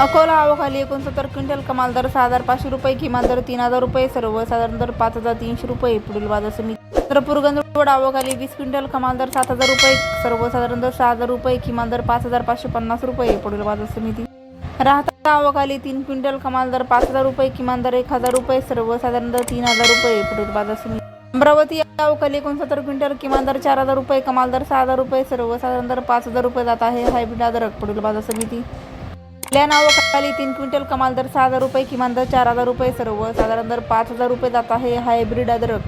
अकोला आवखाली एकोणसत्तर क्विंटल कमाल दर सहा हजार पाचशे रुपये किमान दर तीन हजार रुपये सर्वसाधारण दर पाच हजार तीनशे रुपये पुढील बाजार समिती. चंद्रपूर गंधवड आवखाली वीस क्विंटल कमाल दर सात हजार रुपये सर्वसाधारण दर सहा हजार रुपये किमान दर पाच हजार पाचशे पन्नास रुपये पुढील बाजार समिती. राहता आवखाली तीन क्विंटल कमाल दर पाच हजार रुपये किमान दर एक हजार रुपये सर्वसाधारण दर तीन हजार रुपये पुढील बाजार समिती. अमरावती अवकाली एकोणसत्तर क्विंटल किमान दर चार हजार रुपये कमाल दर सहा हजार रुपये सर्वसाधारण दर पाच हजार रुपये जात आहे हायब्रिड अदरक पुढील बाजार समिती. आपल्या नावाखाली तीन क्विंटल कमाल दर सहा हजार रुपये किमान दर चार हजार रुपये सर्व साधारण दर पाच हजार रुपये जात आहे. हायब्रिड अदरक